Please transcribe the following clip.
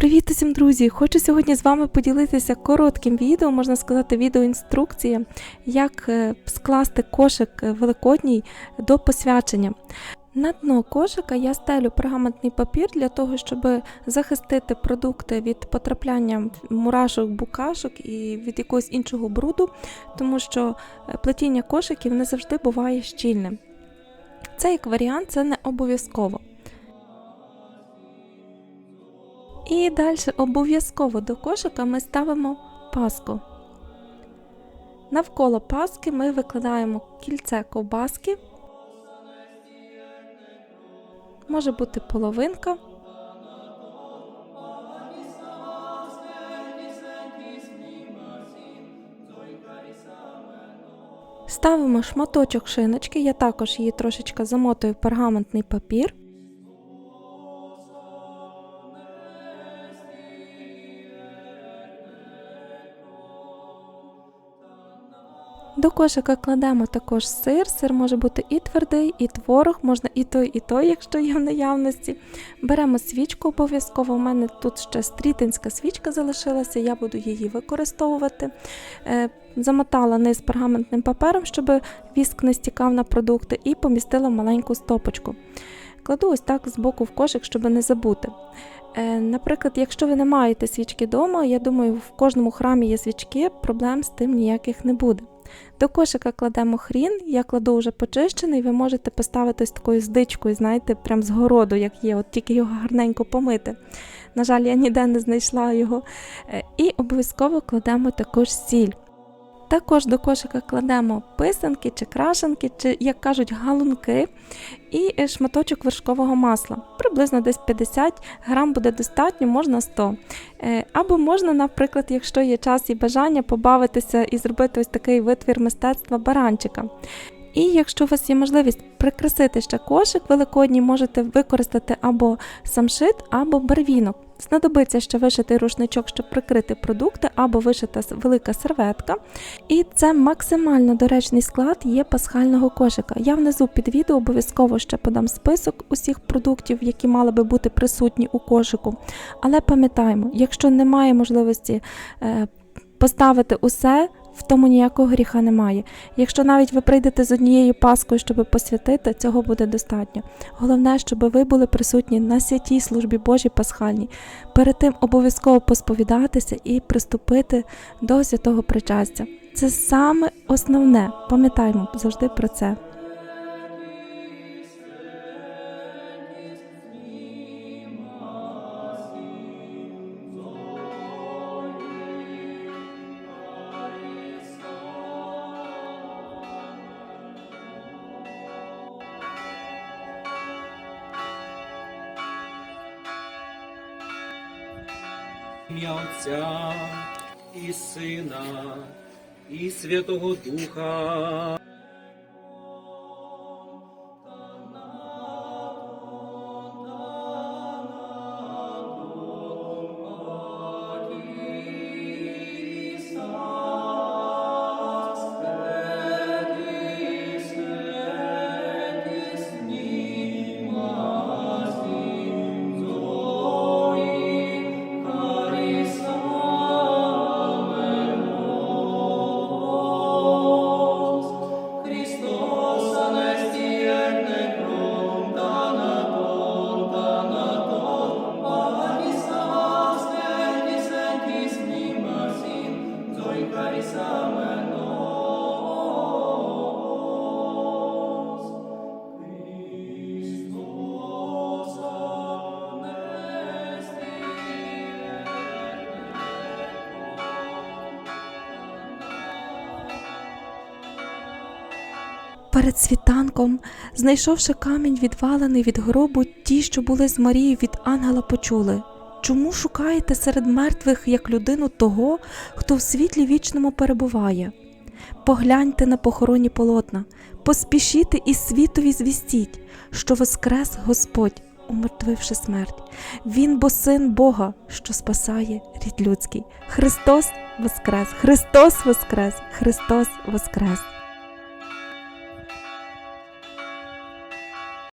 Привіт усім, друзі! Хочу сьогодні з вами поділитися коротким відео, можна сказати, відеоінструкція, як е, скласти кошик е, великодній до посвячення. На дно кошика я стелю пергаментний папір для того, щоб захистити продукти від потрапляння мурашок, букашок і від якогось іншого бруду, тому що е, плетіння кошиків не завжди буває щільним. Це як варіант, це не обов'язково. І далі обов'язково до кошика ми ставимо паску. Навколо паски ми викладаємо кільце ковбаски. Може бути половинка. Ставимо шматочок шиночки, я також її трошечки замотую в пергаментний папір. До кошика кладемо також сир. Сир може бути і твердий, і творог, можна і той, і той, якщо є в наявності. Беремо свічку обов'язково. У мене тут ще стрітинська свічка залишилася, я буду її використовувати. Е, замотала низ пергаментним папером, щоб віск не стікав на продукти, і помістила маленьку стопочку. Кладу ось так з боку в кошик, щоб не забути. Е, наприклад, якщо ви не маєте свічки вдома, я думаю, в кожному храмі є свічки, проблем з тим ніяких не буде. До кошика кладемо хрін, я кладу вже почищений, ви можете поставити з такою здичкою, знаєте, прям з городу, як є, от тільки його гарненько помити. На жаль, я ніде не знайшла його. Е, і обов'язково кладемо також сіль. Також до кошика кладемо писанки чи крашенки, чи, як кажуть, галунки і шматочок вершкового масла. Приблизно десь 50 грам буде достатньо, можна 100. Е, або можна, наприклад, якщо є час і бажання, побавитися і зробити ось такий витвір мистецтва баранчика. І якщо у вас є можливість прикрасити ще кошик великодній, можете використати або самшит, або барвінок. Знадобиться ще вишитий рушничок, щоб прикрити продукти, або вишита велика серветка. І це максимально доречний склад є пасхального кошика. Я внизу під відео обов'язково ще подам список усіх продуктів, які мали би бути присутні у кошику. Але пам'ятаємо, якщо немає можливості е, поставити усе в тому ніякого гріха немає. Якщо навіть ви прийдете з однією паскою, щоб посвятити, цього буде достатньо. Головне, щоб ви були присутні на святій службі Божій Пасхальній. Перед тим обов'язково посповідатися і приступити до святого причастя. Це саме основне. Пам'ятаємо завжди про це. Ім'я Отця і Сина, і Святого Духа. Перед світанком, знайшовши камінь відвалений від гробу, ті, що були з Марією від ангела, почули. Чому шукаєте серед мертвих як людину того, хто в світлі вічному перебуває? Погляньте на похоронні полотна, поспішіте і світові звістіть, що воскрес Господь, умертвивши смерть. Він бо син Бога, що спасає рід людський. Христос Воскрес! Христос Воскрес! Христос Воскрес!